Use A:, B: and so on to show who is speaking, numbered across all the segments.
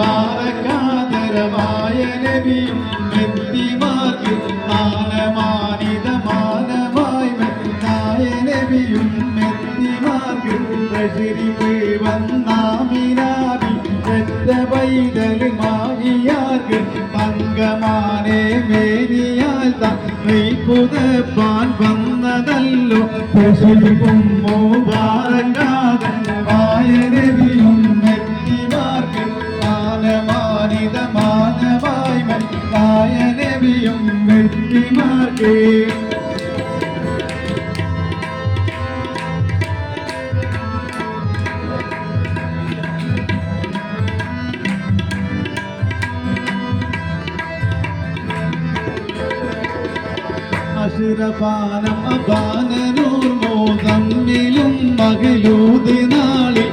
A: മുബാറക്കാതരമായ നബിയും വ്യക്തിമാർക്ക് മാനമാനിതമാനമായി മെത്തായ നബിയും വ്യക്തിമാർക്ക് പ്രചരിപ്പ് വന്നാമിനാബി രക്ത പൈതൽ മാഹിയാർക്ക് പങ്കമാനെ മേനിയാൽ തമ്മൈ പുതപ്പാൻ വന്നതല്ലോ പ്രചരിപ്പും മുബാറക്കാതരമായ വ്യക്തിമാർക്ക് അസുരപാനം അപാനനൂർ മോതമ്മിലും മകളൂത് നാളിൽ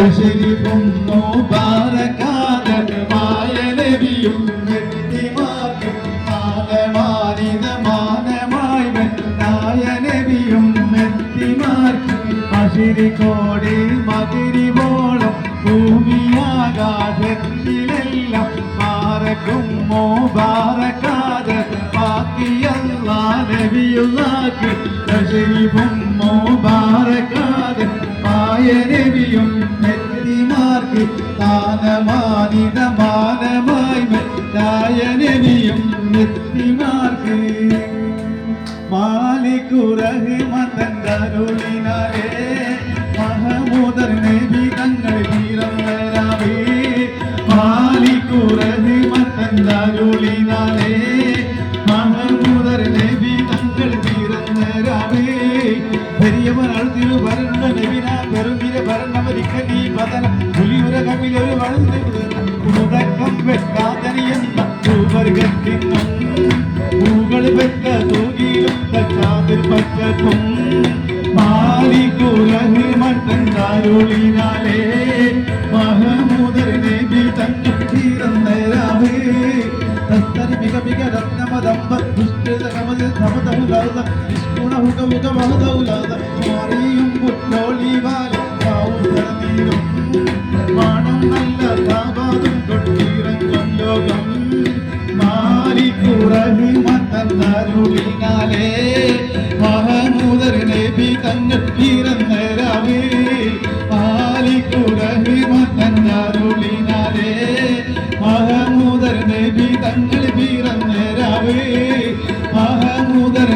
A: പ്രശരിപ്പും നോപാരകാതമായ നബിയും വ്യക്തിമാർക്കും മാനമാനിതമാനമായി വെന്നായ നബിയും വ്യക്തിമാർക്കും അശിരിക്കോടി മകിരിവോളം ഭൂമിയാകാശത്തിലെല്ലാം പാറക്കും മോപാറക്കാതെ ബാക്കിയല്ല നബിയുള്ളാക്ക് തശരീഫും രവിയും മെത്തിമാർക്ക് നബിയും നെത്തിമാർക്ക് താനമാനിതമാനമായി മെറ്റായ നബിയും നെത്തിമാർക്ക് മാലിക്കുറഹിമതൻ കരുളിനാലേ നബിന പെരുമിര ഭരണമരിക്ക നീ പതന പുലിയുര കവിലൊരു വളർന്നു ഉടക്കം വെക്കാതനിയെന്ന ഭൂവർഗത്തിനും പൂകൾ പെറ്റ തൂകിലും തച്ചാതിൽ പച്ചക്കും മാലിക്കുലഹിമട്ടരുളിനാലേ മഹമൂദർ നബി തങ്ങൾ തീരന്നരാവേ തസ്തരി മിക മിക രത്നമദമ്പ ദുഷ്ടത കമത സമതഹുലാത നിഷ്കുണഹുക മുഖ മഹദൗലാത മാറിയും ലോകം മാറിക്കുറഹിമത്തരുളിനാലേ മഹമൂദർ നബി തങ്ങൾ മഹമൂദർ നബി തങ്ങൾ പിറന്നരാവേ മഹമൂദർ നബി തങ്ങൾ പിറന്നരാവേ മഹമൂദർ